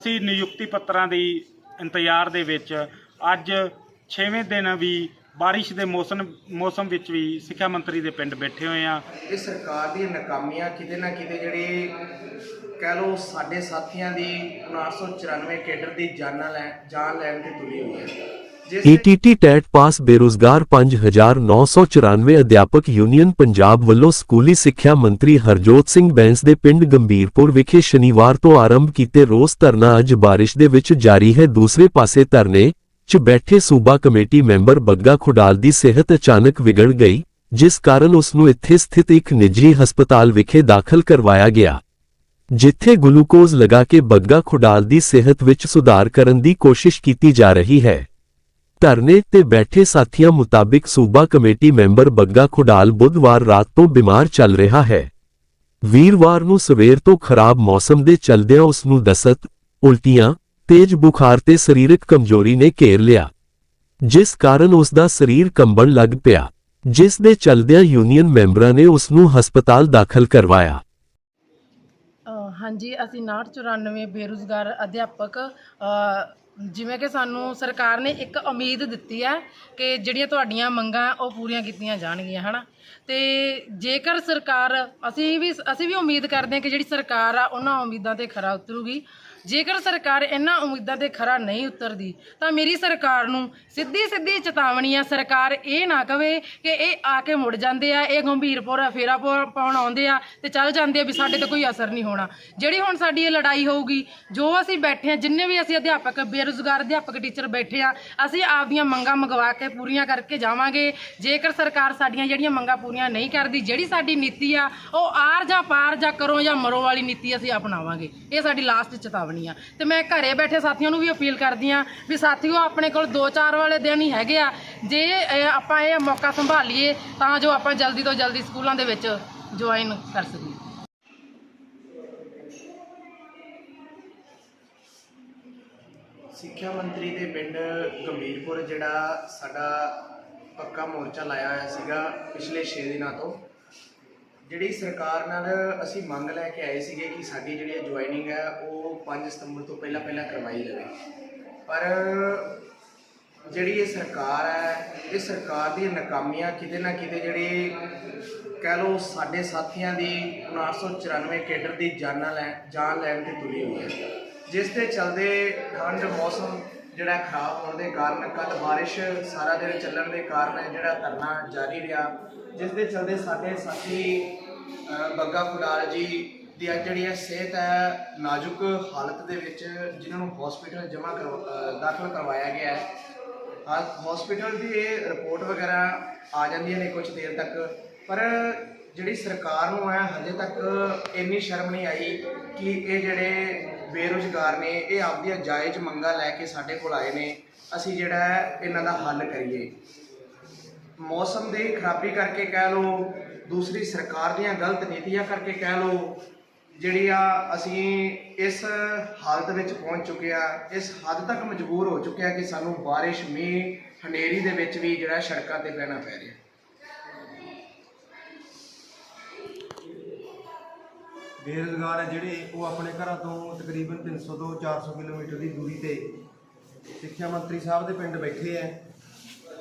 ਅਸੀਂ ਨਿਯੁਕਤੀ ਪੱਤਰਾਂ ਦੀ ਇੰਤਜ਼ਾਰ ਦੇ ਵਿੱਚ ਅੱਜ 6ਵੇਂ ਦਿਨ ਵੀ ਬਾਰਿਸ਼ ਦੇ ਮੌਸਮ ਮੌਸਮ ਵਿੱਚ ਵੀ ਸਿੱਖਿਆ ਮੰਤਰੀ ਦੇ ਪਿੰਡ ਬੈਠੇ ਹੋਏ ਆ ਇਹ ਸਰਕਾਰ ਦੀ ਨਾਕਾਮੀਆਂ ਕਿਤੇ ਨਾ ਕਿਤੇ ਜਿਹੜੀ ਕਹਿ ਲਓ ਸਾਡੇ ਸਾਥੀਆਂ ਦੀ 994 ਕੇਡਰ ਦੀ ਜਾਨਾਂ ਲੈ, ਜਾਨ ਲੈਣ ਤੇ ਤੁਲੀ ਹੋਈ ਹੈ। ਜਿਸ ਟੈਟ ਪਾਸ ਬੇਰੁਜ਼ਗਾਰ 5994 ਅਧਿਆਪਕ ਯੂਨੀਅਨ ਪੰਜਾਬ ਵੱਲੋਂ ਸਕੂਲੀ ਸਿੱਖਿਆ ਮੰਤਰੀ ਹਰਜੋਤ ਸਿੰਘ ਬੈਂਸ ਦੇ ਪਿੰਡ ਗੰਭੀਰਪੁਰ ਵਿਖੇ ਸ਼ਨੀਵਾਰ ਤੋਂ ਆਰੰਭ ਕੀਤੇ ਰੋਸ ਧਰਨਾ ਅੱਜ ਬਾਰਿਸ਼ ਦੇ ਵਿੱਚ ਜਾਰੀ ਹੈ। ਦੂਸਰੇ ਪਾਸੇ ਧਰਨੇ 'ਚ ਬੈਠੇ ਸੂਬਾ ਕਮੇਟੀ ਮੈਂਬਰ ਬੱਗਾ ਖੁਡਾਲ ਦੀ ਸਿਹਤ ਅਚਾਨਕ ਵਿਗੜ ਗਈ, ਜਿਸ ਕਾਰਨ ਉਸ ਨੂੰ ਇੱਥੇ ਸਥਿਤ ਇੱਕ ਨਿੱਜੀ ਹਸਪਤਾਲ ਵਿਖੇ ਦਾਖਲ ਕਰਵਾਇਆ ਗਿਆ। ਜਿੱਥੇ ਗਲੂਕੋਜ਼ ਲਗਾ ਕੇ ਬੱਗਾ ਖੁਡਾਲ ਦੀ ਸਿਹਤ ਵਿੱਚ ਸੁਧਾਰ ਕਰਨ ਦੀ ਕੋਸ਼ਿਸ਼ ਕੀਤੀ ਜਾ ਰਹੀ ਹੈ। ਧਰਨੇ ਤੇ ਬੈਠੇ ਸਾਥੀਆਂ ਮੁਤਾਬਿਕ ਸੂਬਾ ਕਮੇਟੀ ਮੈਂਬਰ ਬੱਗਾ ਖੁਡਾਲ ਬੁੱਧਵਾਰ ਰਾਤ ਤੋਂ ਬਿਮਾਰ ਚੱਲ ਰਿਹਾ ਹੈ। ਵੀਰਵਾਰ ਨੂੰ ਸਵੇਰ ਤੋਂ ਖਰਾਬ ਮੌਸਮ ਦੇ ਚਲਦਿਆਂ ਉਸ ਨੂੰ ਦਸਤ, ਉਲਟੀਆਂ, ਤੇਜ਼ ਬੁਖਾਰ ਤੇ ਸਰੀਰਕ ਕਮਜ਼ੋਰੀ ਨੇ ਘੇਰ ਲਿਆ। ਜਿਸ ਕਾਰਨ ਉਸ ਦਾ ਸਰੀਰ ਕੰਬਣ ਲੱਗ ਪਿਆ, ਜਿਸ ਦੇ ਚਲਦਿਆਂ ਯੂਨੀਅਨ ਮੈਂਬਰਾਂ ਨੇ ਉਸ ਨੂੰ ਹਸਪਤਾਲ ਦਾਖਲ ਕਰਵਾਇਆ। ਹਾਂਜੀ, ਅਸੀਂ 994 ਬੇਰੁਜ਼ਗਾਰ ਅਧਿਆਪਕ ਜਿਵੇਂ ਕਿ ਸਾਨੂੰ ਸਰਕਾਰ ਨੇ ਇੱਕ ਉਮੀਦ ਦਿੱਤੀ ਹੈ ਕਿ ਜਿਹੜੀਆਂ ਤੁਹਾਡੀਆਂ ਮੰਗਾਂ ਉਹ ਪੂਰੀਆਂ ਕੀਤੀਆਂ ਜਾਣਗੀਆਂ, ਹਨਾ? ਤੇ ਜੇਕਰ ਸਰਕਾਰ, ਅਸੀਂ ਵੀ ਅਸੀਂ ਵੀ ਉਮੀਦ ਕਰਦੇ ਹਾਂ ਕਿ ਜਿਹੜੀ ਸਰਕਾਰ ਆ, ਉਹਨਾਂ ਉਮੀਦਾਂ ਤੇ ਖਰਾ ਉਤਰੂਗੀ। ਜੇਕਰ ਸਰਕਾਰ ਇਹਨਾਂ ਉਮੀਦਾਂ ਤੇ ਖਰਾ ਨਹੀਂ ਉਤਰਦੀ, ਤਾਂ ਮੇਰੀ ਸਰਕਾਰ ਨੂੰ ਸਿੱਧੀ ਸਿੱਧੀ ਚੇਤਾਵਨੀ ਆ ਸਰਕਾਰ ਇਹ ਨਾ ਕਵੇ ਕਿ ਇਹ ਆ ਕੇ ਮੁੜ ਜਾਂਦੇ ਆ, ਇਹ ਗੰਭੀਰਪੁਰ ਫੇਰਾ ਪਾ- ਪਾਉਣ ਆਉਂਦੇ ਆ ਤੇ ਚੱਲ ਜਾਂਦੇ ਆ ਵੀ ਸਾਡੇ ਤੇ ਕੋਈ ਅਸਰ ਨਹੀਂ ਹੋਣਾ। ਜਿਹੜੀ ਹੁਣ ਸਾਡੀ ਇਹ ਲੜਾਈ ਹੋਊਗੀ, ਜੋ ਅਸੀਂ ਬੈਠੇ ਆ, ਜਿੰਨੇ ਵੀ ਅਸੀਂ ਅਧਿਆਪਕ, ਬੇਰੁਜ਼ਗਾਰ ਅਧਿਆਪਕ ਟੀਚਰ ਬੈਠੇ ਆ, ਅਸੀਂ ਆਪਦੀਆਂ ਮੰਗਾਂ ਮੰਗਵਾ ਕੇ ਪੂਰੀਆਂ ਕਰਕੇ ਜਾਵਾਂਗੇ। ਜੇਕਰ ਸਰਕਾਰ ਸਾਡੀਆਂ ਜਿਹੜੀਆਂ ਮੰਗਾਂ ਪੂਰੀਆਂ ਨਹੀਂ ਕਰਦੀ, ਜਿਹੜੀ ਸਾਡੀ ਨੀਤੀ ਆ, ਉਹ ਆਰ ਜਾਂ ਪਾਰ ਜਾਂ ਕਰੋ ਜਾਂ ਮਰੋ ਵਾਲੀ ਨੀਤੀ ਅਸੀਂ ਅਪਣਾਵਾਂਗੇ। ਇਹ ਸਾਡੀ ਲਾਸਟ ਚੇਤਾਵਨੀ ਆ। ਤੇ ਮੈਂ ਘਰੇ ਬੈਠੇ ਸਾਥੀਆਂ ਨੂੰ ਵੀ ਅਪੀਲ ਕਰਦੀ ਆ ਵੀ ਸਾਥੀਓ, ਆਪਣੇ ਕੋਲ 2-4 ਵਾਲੇ ਦਿਨ ਹੀ ਹੈਗੇ ਆ। ਜੇ ਆਪਾਂ ਇਹ ਮੌਕਾ ਸੰਭਾਲੀਏ, ਤਾਂ ਜੋ ਆਪਾਂ ਜਲਦੀ ਤੋਂ ਜਲਦੀ ਸਕੂਲਾਂ ਦੇ ਵਿੱਚ ਜੁਆਇਨ ਕਰ ਸਕੀਏ। ਸਿੱਖਿਆ ਮੰਤਰੀ ਦੇ ਪਿੰਡ ਗੰਭੀਰਪੁਰ ਜਿਹੜਾ ਸਾਡਾ ਪੱਕਾ ਮੋਰਚਾ ਲਾਇਆ ਹੋਇਆ ਸੀਗਾ ਪਿਛਲੇ 6 ਦਿਨਾਂ ਤੋਂ। ਜਿਹੜੀ ਸਰਕਾਰ ਨਾਲ ਅਸੀਂ ਮੰਗ ਲੈ ਕੇ ਆਏ ਸੀਗੇ ਕਿ ਸਾਡੀ ਜਿਹੜੀ ਜੁਆਇਨਿੰਗ ਹੈ, ਉਹ 5 ਸਤੰਬਰ ਤੋਂ ਪਹਿਲਾਂ ਪਹਿਲਾਂ ਕਰਵਾਈ ਜਾਵੇ। ਪਰ ਜਿਹੜੀ ਇਹ ਸਰਕਾਰ ਹੈ, ਇਹ ਸਰਕਾਰ ਦੀਆਂ ਨਾਕਾਮੀਆਂ ਕਿਤੇ ਨਾ ਕਿਤੇ ਜਿਹੜੀ ਕਹਿ ਲਓ ਸਾਡੇ ਸਾਥੀਆਂ ਦੀ 994 ਕੇਡਰ ਦੀ ਜਾਨਾਂ ਲੈ, ਜਾਨ ਲੈਣ ਤੇ ਤੁਲੀ ਹੋਈ ਹੈ। ਜਿਸ ਦੇ ਚਲਦੇ ਠੰਡ ਮੌਸਮ ਜਿਹੜਾ ਖਰਾਬ ਹੋਣ ਦੇ ਕਾਰਨ ਕੱਲ ਬਾਰਿਸ਼ ਸਾਰਾ ਦਿਨ ਚੱਲਣ ਦੇ ਕਾਰਨ ਜਿਹੜਾ ਧਰਨਾ ਜਾਰੀ ਰਿਹਾ, ਜਿਸ ਦੇ ਚਲਦੇ ਸਾਡੇ ਸਾਥੀ ਬੱਗਾ ਫੁਲਾਲ ਜੀ ਦੀ ਅੱਜ ਜਿਹੜੀ ਹੈ ਸਿਹਤ ਹੈ ਨਾਜ਼ੁਕ ਹਾਲਤ ਦੇ ਵਿੱਚ ਜਿਨ੍ਹਾਂ ਨੂੰ ਹਸਪੀਟਲ ਜਮ੍ਹਾਂ ਕਰਵਾ ਦਾਖਲ ਕਰਵਾਇਆ ਗਿਆ ਹੈ। ਹਸਪੀਟਲ ਦੀ ਰਿਪੋਰਟ ਵਗੈਰਾ ਆ ਜਾਂਦੀਆਂ ਨੇ ਕੁਝ ਦੇਰ ਤੱਕ, ਪਰ ਜਿਹੜੀ ਸਰਕਾਰ ਨੂੰ ਹੈ, ਹਜੇ ਤੱਕ ਇੰਨੀ ਸ਼ਰਮ ਨਹੀਂ ਆਈ ਕਿ ਇਹ ਜਿਹੜੇ ਬੇਰੁਜ਼ਗਾਰ ਨੇ, ਇਹ ਆਪਦੀਆਂ ਜਾਇਜ਼ ਮੰਗਾਂ ਲੈ ਕੇ ਸਾਡੇ ਕੋਲ ਆਏ ਨੇ। ਅਸੀਂ ਜਿਹੜਾ ਹੈ, ਇਹਨਾਂ ਦਾ ਹੱਲ ਕਰੀਏ। ਮੌਸਮ ਦੀ ਖਰਾਬੀ ਕਰਕੇ ਕਹਿ ਲਓ, ਦੂਸਰੀ ਸਰਕਾਰ ਦੀਆਂ ਗਲਤ ਨੀਤੀਆਂ ਕਰਕੇ ਕਹਿ ਲਓ, ਜਿਹੜੀ ਆ ਅਸੀਂ ਇਸ ਹਾਲਤ ਵਿੱਚ ਪਹੁੰਚ ਚੁੱਕੇ ਆ, ਇਸ ਹੱਦ ਤੱਕ ਮਜਬੂਰ ਹੋ ਚੁੱਕੇ ਆ ਕਿ ਸਾਨੂੰ ਬਾਰਿਸ਼, ਮੀਂਹ, ਹਨੇਰੀ ਦੇ ਵਿੱਚ ਵੀ ਜਿਹੜਾ ਸੜਕਾਂ ਤੇ ਬਹਿਣਾ ਪੈ ਰਿਹਾ। ਬੇਰੁਜ਼ਗਾਰ ਹੈ ਜਿਹੜੇ, ਉਹ ਆਪਣੇ ਘਰਾਂ ਤੋਂ ਤਕਰੀਬਨ 300 ਤੋਂ 400 ਕਿਲੋਮੀਟਰ ਦੀ ਦੂਰੀ ਤੇ ਸਿੱਖਿਆ ਮੰਤਰੀ ਸਾਹਿਬ ਦੇ ਪਿੰਡ ਬੈਠੇ ਹੈ।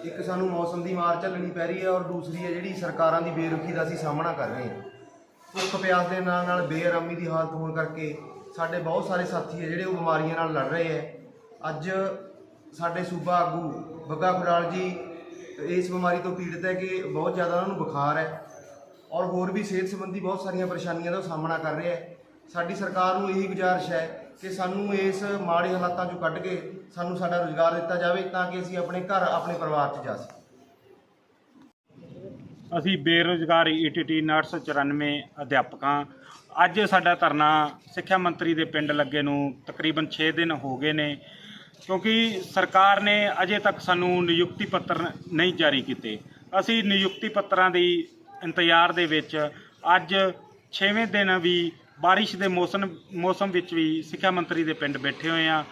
ਇੱਕ ਸਾਨੂੰ ਮੌਸਮ ਦੀ ਮਾਰ ਝੱਲਣੀ ਪੈ ਰਹੀ ਹੈ ਔਰ ਦੂਸਰੀ ਹੈ ਜਿਹੜੀ ਸਰਕਾਰਾਂ ਦੀ ਬੇਰੁਖੀ ਦਾ ਅਸੀਂ ਸਾਹਮਣਾ ਕਰ ਰਹੇ ਹਾਂ। ਭੁੱਖ ਪਿਆਸ ਦੇ ਨਾਲ ਨਾਲ ਬੇਆਰਾਮੀ ਦੀ ਹਾਲਤ ਹੋਣ ਕਰਕੇ ਸਾਡੇ ਬਹੁਤ ਸਾਰੇ ਸਾਥੀ ਹੈ ਜਿਹੜੇ ਉਹ ਬਿਮਾਰੀਆਂ ਨਾਲ ਲੜ ਰਹੇ ਹੈ। ਅੱਜ ਸਾਡੇ ਸੂਬਾ ਆਗੂ ਬੱਗਾ ਖੁਰਾਲ ਜੀ ਇਸ ਬਿਮਾਰੀ ਤੋਂ ਪੀੜਤ ਹੈ ਕਿ ਬਹੁਤ ਜ਼ਿਆਦਾ ਉਹਨਾਂ ਨੂੰ ਬੁਖਾਰ ਹੈ। ਔਰ ਹੋਰ ਵੀ ਸਿਹਤ ਸੰਬੰਧੀ ਬਹੁਤ ਸਾਰੀਆਂ ਪਰੇਸ਼ਾਨੀਆਂ ਦਾ ਸਾਹਮਣਾ ਕਰ ਰਿਹਾ ਹੈ। ਸਾਡੀ ਸਰਕਾਰ ਨੂੰ ਇਹੀ ਗੁਜ਼ਾਰਿਸ਼ ਹੈ ਕਿ ਸਾਨੂੰ ਇਸ ਮਾੜੇ ਹਾਲਾਤਾਂ ਚੋਂ ਕੱਢ ਕੇ ਸਾਨੂੰ ਸਾਡਾ ਰੁਜ਼ਗਾਰ ਦਿੱਤਾ ਜਾਵੇ ਤਾਂ ਕਿ ਅਸੀਂ ਆਪਣੇ ਘਰ, ਆਪਣੇ ਪਰਿਵਾਰ 'ਚ ਜਾ ਸਕੀਏ। ਅਸੀਂ ਬੇਰੁਜ਼ਗਾਰ ਈਟੀਟੀ 994 ਅਧਿਆਪਕਾਂ, ਅੱਜ ਸਾਡਾ ਧਰਨਾ ਸਿੱਖਿਆ ਮੰਤਰੀ ਦੇ ਪਿੰਡ ਲੱਗੇ ਨੂੰ ਤਕਰੀਬਨ 6 ਦਿਨ ਹੋ ਗਏ ਨੇ, ਕਿਉਂਕਿ ਸਰਕਾਰ ਨੇ ਅਜੇ ਤੱਕ ਸਾਨੂੰ ਨਿਯੁਕਤੀ ਪੱਤਰ ਨਹੀਂ ਜਾਰੀ ਕੀਤੇ। ਅਸੀਂ ਨਿਯੁਕਤੀ ਪੱਤਰਾਂ ਦੀ ਇੰਤਜ਼ਾਰ ਦੇ ਵਿੱਚ ਅੱਜ 6ਵੇਂ ਦਿਨ ਵੀ ਬਾਰਿਸ਼ ਦੇ ਮੌਸਮ ਮੌਸਮ ਵਿੱਚ ਵੀ ਸਿੱਖਿਆ ਮੰਤਰੀ ਦੇ ਪਿੰਡ ਬੈਠੇ ਹੋਏ ਆ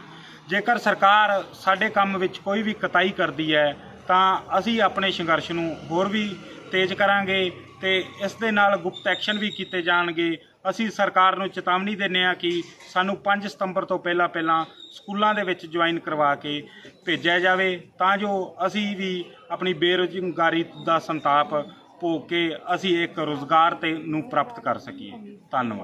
ਜੇਕਰ ਸਰਕਾਰ ਸਾਡੇ ਕੰਮ ਵਿੱਚ ਕੋਈ ਵੀ ਕਤਾਈ ਕਰਦੀ ਹੈ, ਤਾਂ ਅਸੀਂ ਆਪਣੇ ਸੰਘਰਸ਼ ਨੂੰ ਹੋਰ ਵੀ ਤੇਜ਼ ਕਰਾਂਗੇ ਤੇ ਇਸ ਦੇ ਨਾਲ ਗੁਪਤ ਐਕਸ਼ਨ ਵੀ ਕੀਤੇ ਜਾਣਗੇ। ਅਸੀਂ ਸਰਕਾਰ ਨੂੰ ਚੇਤਾਵਨੀ ਦਿੰਨੇ ਆ ਕਿ ਸਾਨੂੰ 5 ਸਤੰਬਰ ਤੋਂ ਪਹਿਲਾਂ ਪਹਿਲਾਂ ਸਕੂਲਾਂ ਦੇ ਵਿੱਚ ਜੁਆਇਨ ਕਰਵਾ ਕੇ ਭੇਜਿਆ ਜਾਵੇ, ਤਾਂ ਜੋ ਅਸੀਂ ਵੀ ਆਪਣੀ ਬੇਰੋਜ਼ਗਾਰੀ ਦਾ ਸੰਤਾਪ ਭੋਗ ਕੇ ਅਸੀਂ ਇੱਕ ਰੋਜ਼ਗਾਰ ਤੇ ਨੂੰ ਪ੍ਰਾਪਤ ਕਰ ਸਕੀਏ। ਧੰਨਵਾਦ।